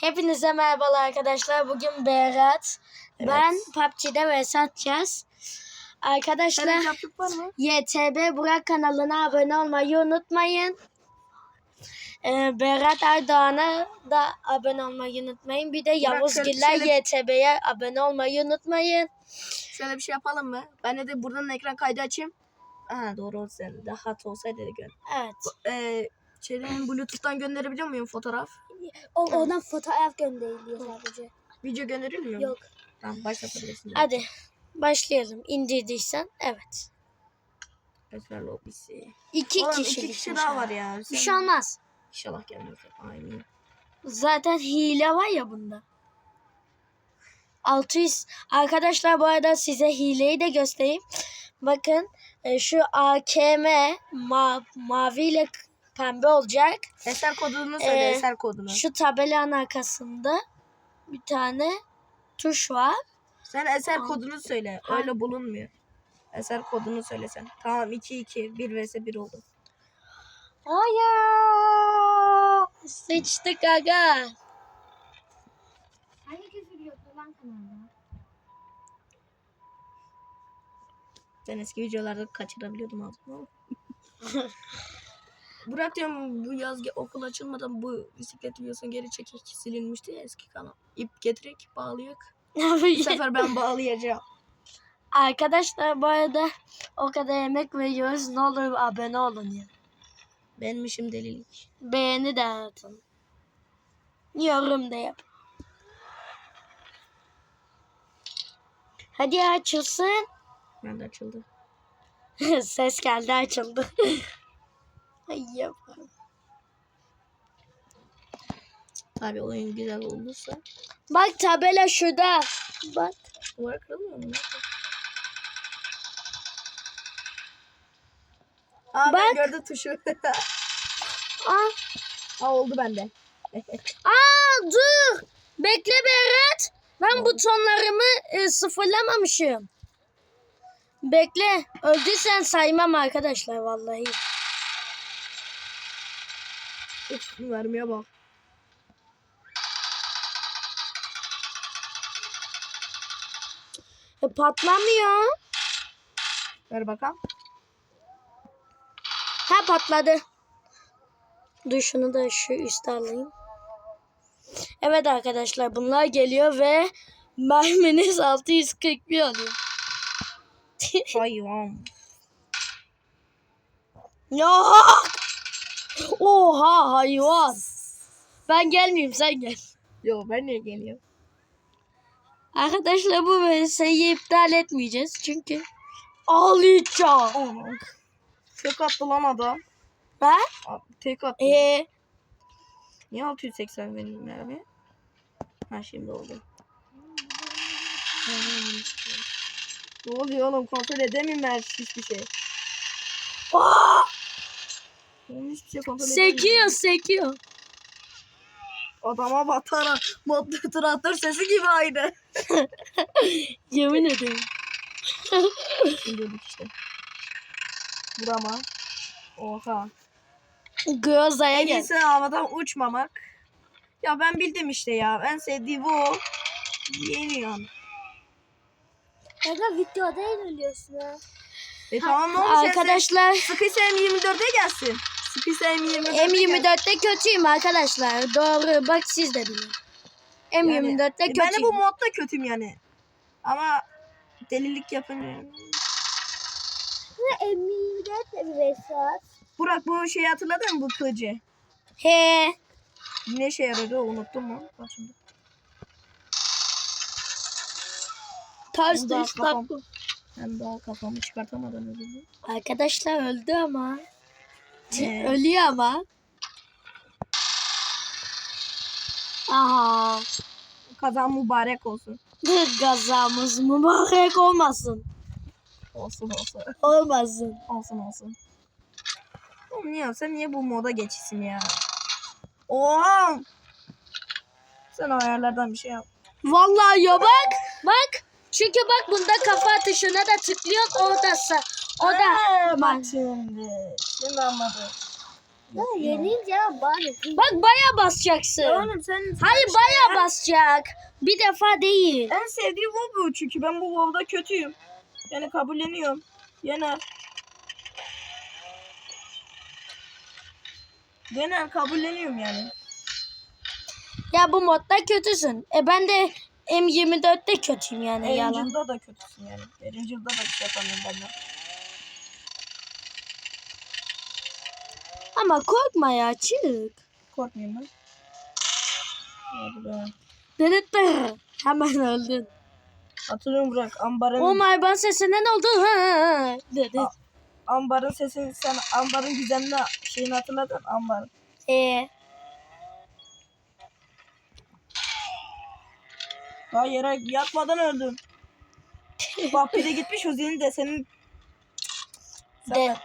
Hepinize merhabalar arkadaşlar. Bugün Berat. Ben PUBG'de vs atacağız. Arkadaşlar? YTB Burak kanalına abone olmayı unutmayın. Ee, Berat Erdoğan'a da abone olmayı unutmayın. Bir de Yavuz Giller şöyle- YTB'ye abone olmayı unutmayın. Şöyle bir şey yapalım mı? Ben de buradan ekran kaydı açayım. Aha doğru sen. Daha hat olsaydı gör. Evet. Ee, şeyden Bluetooth'tan gönderebiliyor muyum fotoğraf? O, oradan fotoğraf gönderiliyor sadece. Video gönderilmiyor mu? Yok. Tamam başlatabilirsin. Hadi başlayalım. İndirdiysen evet. Esmer lobisi. İki Oğlum kişi. iki kişi daha var ya. Bir Sen- şey olmaz. İnşallah gelmez. Aynen. Zaten hile var ya bunda. 600 arkadaşlar bu arada size hileyi de göstereyim. Bakın e, şu AKM ma mavi ile k- pembe olacak. Eser kodunu söyle Ee, eser kodunu. Şu tabelanın arkasında bir tane tuş var. Sen eser Tamam. kodunu söyle. Ha. Öyle bulunmuyor. Eser kodunu söylesen. Tamam 2 2 1 vs 1 oldu. Hayır. Sıçtık aga. Hangi küfür yoktu lan kanalda? Ben eski videolarda kaçırabiliyordum ağzımı. Burak diyorum bu yaz okul açılmadan bu bisiklet videosunu geri çekik silinmişti ya eski kanal. İp getirek bağlayak. Bu sefer ben bağlayacağım. Arkadaşlar bu arada o kadar emek veriyoruz. Ne olur abone olun ya. Benim işim delilik. Beğeni de atın. Yorum da yap. Hadi açılsın. Ben de açıldı. Ses geldi açıldı. Ay yapalım. Tabii oyun güzel olursa. Bak tabela şurada. Bak. Duvar kırılmıyor mu? Aa Bak. ben gördüm tuşu. Aa, Aa oldu bende. aa dur. Bekle Berat. Ben butonlarımı e, sıfırlamamışım. Bekle. Öldüysen saymam arkadaşlar vallahi. Uf vermeye bak. E, patlamıyor. Ver bakalım. Ha patladı. Dur şunu da şu üste alayım. Evet arkadaşlar bunlar geliyor ve merminiz 641 oluyor. Hayvan. Yok. Oha hayvan. Ben gelmeyeyim sen gel. Yo ben niye geliyorum? Arkadaşlar bu vesileyi iptal etmeyeceğiz çünkü ağlayacağım. Tek attı lan adam. Ben? Tek attı. Ee, Niye 680 benim mermi? Ha şimdi oldu. ne oluyor oğlum kontrol edemiyorum ben hiçbir şey. aa, Oğlum hiçbir şey kontrol sekiyor sekiyor. Adama batara traktör sesi gibi aynı. Yemin ederim. Şimdi işte. Vurama. Oha. Groza'ya En gel. iyisi havadan uçmamak. Ya ben bildim işte ya. En sevdiği bu. Yeniyorsun. Kanka videoda yeniliyorsun ha. E tamam ne olmuş? Arkadaşlar Sıkıysa M24'e gelsin. M24'e gelsin. M24'te kötüyüm arkadaşlar. Doğru bak siz de bilin. M24'te Yani, e, kötüyüm. ben de bu modda kötüyüm yani. Ama delilik de bir Vesat. Burak bu şeyi hatırladın mı bu kılıcı? He. Ne işe yarıyordu unuttum mu? Bak şimdi. Ters düz kafam. Ben daha kafamı çıkartamadan öldüm. Arkadaşlar öldü ama. Ölüyor ama. Aha. Kazan mübarek olsun. Gazamız mübarek olmasın. Olsun olsun. Olmasın. Olsun olsun. Oğlum niye sen niye bu moda geçisin ya? Oha! Sen o ayarlardan bir şey yap. Vallahi ya bak. Bak. Çünkü bak bunda kafa tuşuna da tıklıyor. O da sa- o da bak şimdi. Şimdi anladım. Ya yenince bari. Bak baya basacaksın. Oğlum sen Hayır baya basacak. Bir defa değil. en sevdiğim WoW bu çünkü ben bu WoW'da kötüyüm. Yani kabulleniyorum. Yener. Yener kabulleniyorum yani. Ya bu modda kötüsün. E ben de M24'te kötüyüm yani yalan. Angel'da da kötüsün yani. Angel'da da bir şey yapamıyorum. Ama korkma ya çık. Korkmayayım ben. Hadi be. Dırıttı. Hemen öldün. Hatırlıyorum bırak ambarın O mayban sesinden oldu. Ha, dedi. ambarın sesini sen ambarın gizemli şeyini hatırladın ambar. E, Daha yere yatmadan öldüm. Bak bir de gitmiş Uzi'nin de senin de.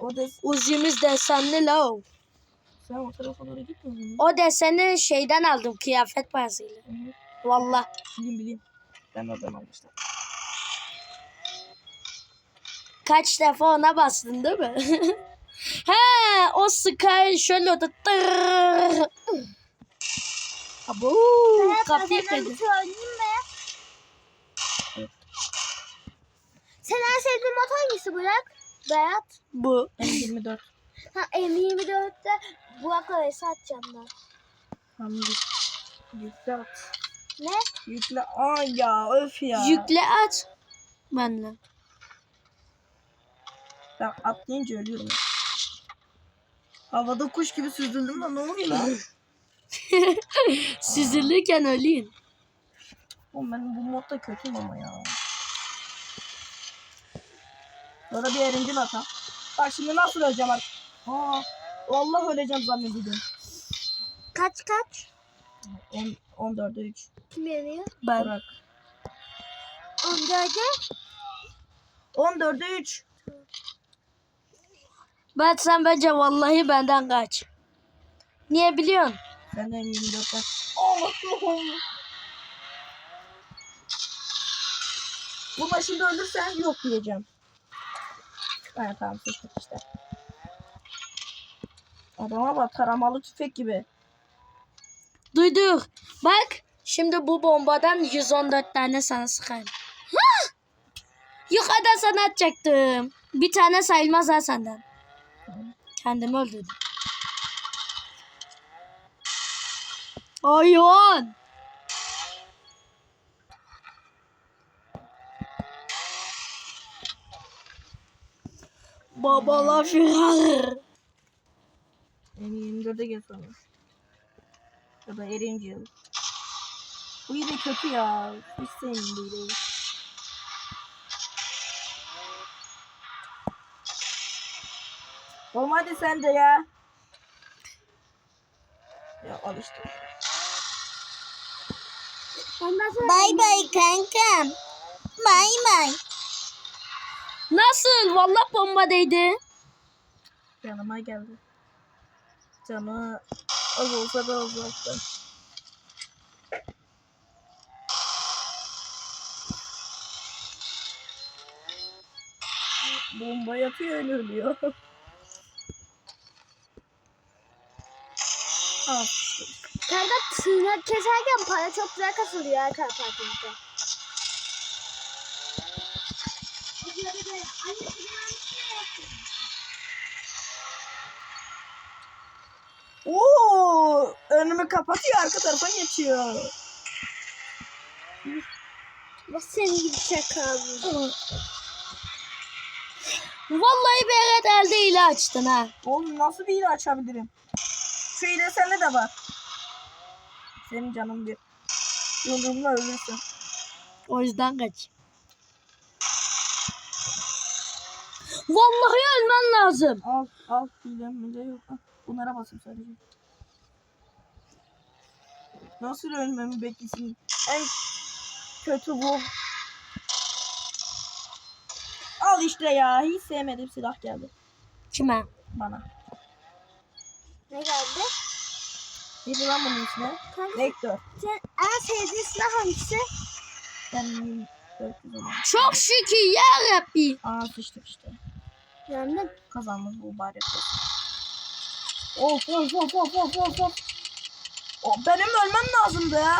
O des Uzimiz desenli la sen o tarafa doğru gitmedin mi? O deseni şeyden aldım kıyafet parasıyla. Valla. Bileyim bileyim. Ben oradan almıştım. Kaç defa ona bastın değil mi? He, o Sky şöyle oldu. Tırrrr. Abo, kapıyı kırdı. Sen en sevdiğin mod hangisi Burak? Berat. Bu. M24. Ha M24'te Burak'la vs atacağım ben. Tamam yük- Yükle at. Ne? Yükle. Aa ya öf ya. Yükle at. Benle. Ben atlayınca ölüyorum. Havada kuş gibi süzüldüm de ne oluyor lan? Süzülürken öleyim. Oğlum ben bu modda kötüyüm ama ya. Sonra bir erincil atam. Bak şimdi nasıl öleceğim artık. Aa, vallahi öleceğim zannediyorum. Kaç kaç? 10, 14'e 3. Kim yeniyor? Ben. Bırak. 14'e 14'e 3. Ben sen bence vallahi benden kaç. Niye biliyorsun? Benden 24'ten. Allah'ım. Buna şimdi ölürsen yok diyeceğim. Ha, tamam seçtik işte. Adama bak taramalı tüfek gibi. Duyduk. Bak şimdi bu bombadan 114 tane sana sıkarım. Hah! Yukarıdan sana atacaktım. Bir tane sayılmaz ha senden. Kendimi öldürdüm. Hayvan. Babala firar. Beni 24'e gel sonra. Ya da Erincil. Bu yine kötü ya. Hiç sevmiyorum. Oğlum hadi sen de ya. Ya al işte. Ondan sonra Bay bay kankam. Bay bay. Nasıl? Vallahi bomba değdi. Yanıma geldi. Canı az olsa da azalttı. Bomba yapıyor öyle ölüyor. Al. Kanka tırnak keserken para çok güzel kasılıyor ya kalp önümü kapatıyor arka tarafa geçiyor. Bak senin gibi çakal. Vallahi Berat elde ile açtın ha. Oğlum nasıl bir hile açabilirim? Şu hile sende de var. Senin canın bir. Yumruğumla ölürsün. O yüzden kaç. Vallahi ölmen lazım. Al al hilem mile yok. Bunlara basayım sadece. Nasıl ölmemi beklesin? En kötü bu. Al işte ya. Hiç sevmediğim silah geldi Kime? bana. Ne geldi? Neydi lan bunun ismi? Vektör. sen en sevdiğin silah hangisi? Ben 400 olan. Çok şükür ya Rabbi. Aa sıçtık işte. Yani Kazanmış bu bari. Of of of of of of of. Benim ölmem lazımdı ya.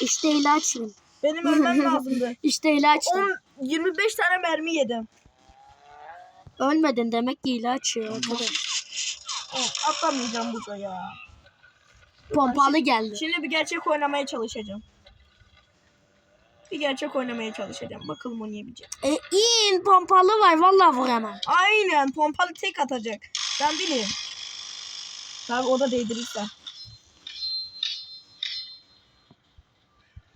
İşte ilaçım. Benim ölmem lazımdı. İşte ilaçım. 10, 25 tane mermi yedim. Ölmedin demek ki ilaç. Of, atlamayacağım burada ya. Pompalı geldi. Şimdi bir gerçek oynamaya çalışacağım. Bir gerçek oynamaya çalışacağım. Bakalım oynayabileceğim. E, in pompalı var vallahi vur hemen. Aynen pompalı tek atacak. Ben bileyim. Tabi o da değdirirse.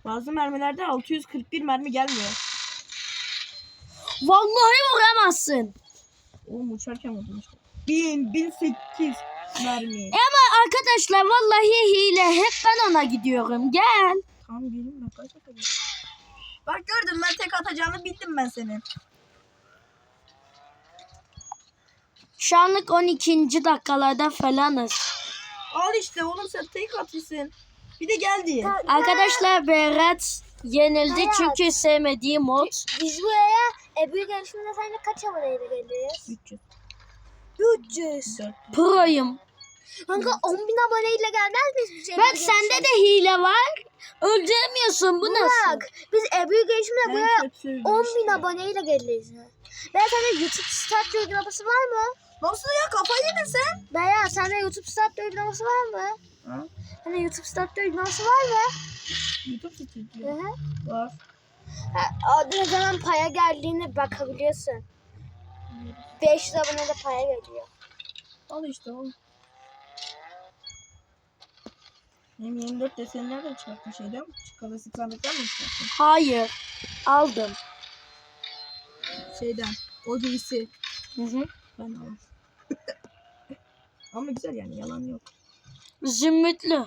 Bazı mermilerde 641 mermi gelmiyor. Vallahi vuramazsın. Oğlum uçarken vurdum işte. 1000, 1008 mermi. E ama arkadaşlar vallahi hile. Hep ben ona gidiyorum. Gel. Tamam gelin ben kaç atacağım. Bak gördün ben tek atacağını bildim ben senin. Şu anlık 12. dakikalarda falanız. Al işte oğlum sen tek atıyorsun. Bir de geldi. Arkadaşlar Berat yenildi Hayat. çünkü sevmediği mod. Biz buraya e, büyük yarışmada sence kaç aboneyle geliriz? 300. 300. 400. Proyum. Kanka 10 bin aboneyle gelmez miyiz biz Bak sende de hile var. Öldüremiyorsun bu nasıl? Bak biz Ebru En buraya kötü 10 bin işte. aboneyle geliriz. Ben sende YouTube Start uygulaması var mı? Nasıl ya kafayı yedin sen? Beya sende YouTube Start uygulaması var mı? Ha? Sende YouTube Start uygulaması var mı? YouTube Hı tutuyor. hı. Var. Ha, orada ne zaman paya geldiğine bakabiliyorsun. 500 abonede paya geliyor. Al işte oğlum. Benim 24 deseni nereden çıkarttın şeyden? Klasik sandıktan mı çıkarttın? Hayır. Aldım. Şeyden. O giysi. Hı hı. Ben aldım. Ama güzel yani yalan yok. Zümrütlü.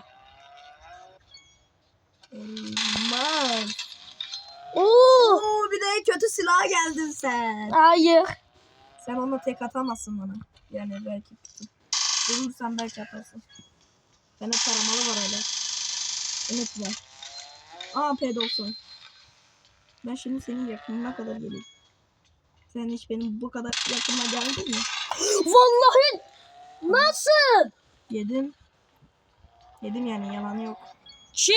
Elmas. Oo. Oo bir de kötü silaha geldin sen. Hayır. Sen onunla tek atamazsın bana. Yani belki. Vurursan belki atarsın. Bende taramalı var hala. Unutma. Aa P90. Ben şimdi senin yakınına kadar geleyim. Sen hiç benim bu kadar yakınıma geldin mi? Vallahi nasıl? Yedim. Yedim yani yalan yok. Çık.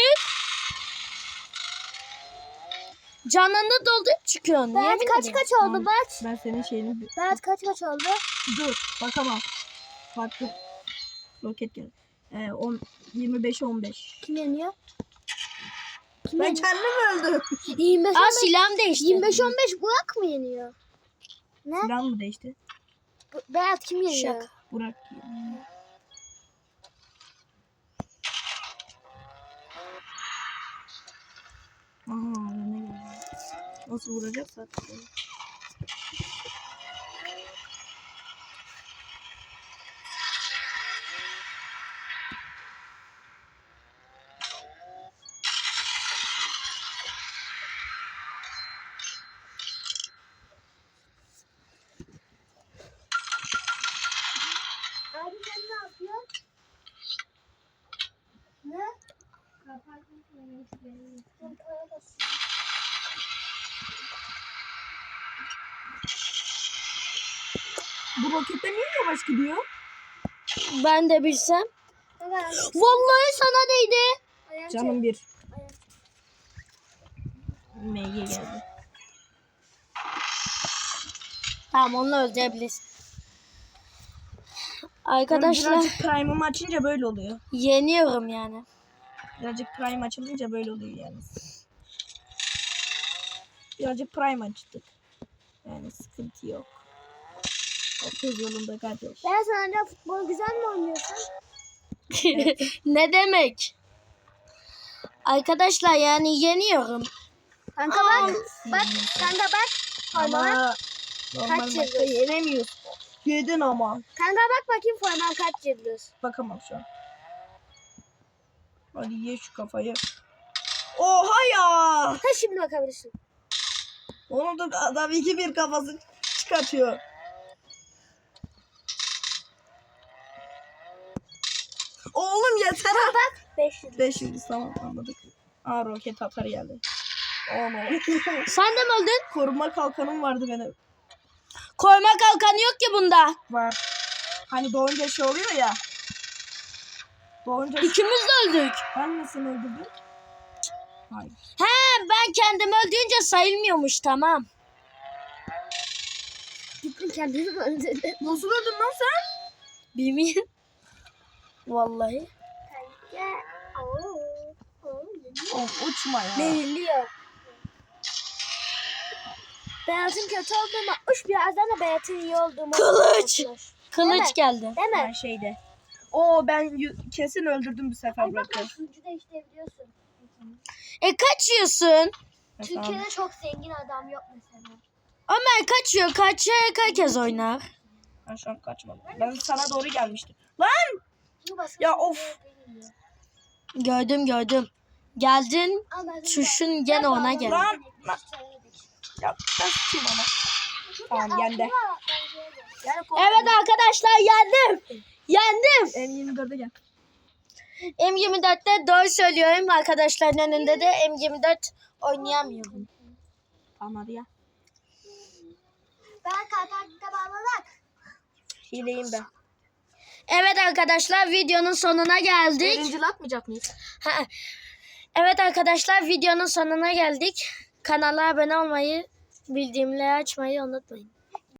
Canını doldurup çıkıyorsun. Berat Yemin kaç kaç oldu bak. Ben senin şeyini... Berat kaç kaç oldu? Dur bakamam. Farklı. Roket geldi. Ee, 10, 25 15. Kim yeniyor? Kim Ben yeniyor? kendim öldüm. 25 Aa 15. silahım değişti. 25 15 Burak mı yeniyor? Ne? Silah mı değişti? Bu- Berat kim yeniyor? Şaka. Burak. Aha ne geldi. Nasıl vuracaksa artık. Abi sen ne yapıyorsun? Ne? Bu rokette niye yavaş gidiyor? Ben de bilsem. Vallahi sana değdi. Canım bir. MG geldi. Tamam onu öldürebilirsin. Arkadaşlar Birazcık Prime'ımı açınca böyle oluyor. yeniyorum yani. Birazcık Prime açılınca böyle oluyor yani. Birazcık Prime açtık. Yani sıkıntı yok. Herkes yolunda kardeş. Ben sana futbol güzel mi oynuyorsun? ne demek? Arkadaşlar yani yeniyorum. Kanka bak. Bak kanka bak. Forma. Ama normal Kaç maçta yıldız? yenemiyorsun. Yedin ama. Kanka bak bakayım forman kaç yıldız. Bakamam şu an. Hadi ye şu kafayı. Oha ya. Ha şimdi bakabilirsin. Onu da adam iki bir kafası çıkartıyor. Oğlum yeter ha. Bak 5 yıldız. Beş yıldız tamam anladık. Aa roket atar geldi. Onu. Sen de mi öldün? Koruma kalkanım vardı benim. Koruma kalkanı yok ki bunda. Var. Hani doğunca şey oluyor ya. Doğunca İkimiz de öldük. ben nasıl öldürdüm? Hayır. He ben kendimi öldürünce sayılmıyormuş tamam. Gittin kendini mi öldürdün? Nasıl öldün lan sen? Bilmiyorum. Vallahi. Of uçma ya. Belirliyor. Beyazın kötü olduğumu, uç birazdan da Beyazın iyi olduğumu. Kılıç. Kılıç Değil mi? geldi. Değil mi? Her şeyde. Oo ben y- kesin öldürdüm bu sefer bırakıyorum. sunucu değiştirebiliyorsun. E kaçıyorsun? Türkiye'de çok zengin adam yok mesela. Ömer kaçıyor. Kaçarak herkes oynar. Ben şu an kaçmadım. Ben sana doğru gelmiştim. Lan! Ya of. Gördüm gördüm. Geldin. Tuşun gene ona geldi. Lan! lan. Ya ben tutayım ama. Tamam yendi. Yani Evet arkadaşlar yendim. Yendim. M24'e gel. M24'te doğru söylüyorum. Arkadaşların önünde de M24 oynayamıyorum. Tamam ya. Ben Katar'da bağlanak. Hileyim ben. Evet arkadaşlar videonun sonuna geldik. Birincil atmayacak mıyız? Ha, Evet arkadaşlar videonun sonuna geldik. Kanala abone olmayı, bildirimleri açmayı unutmayın.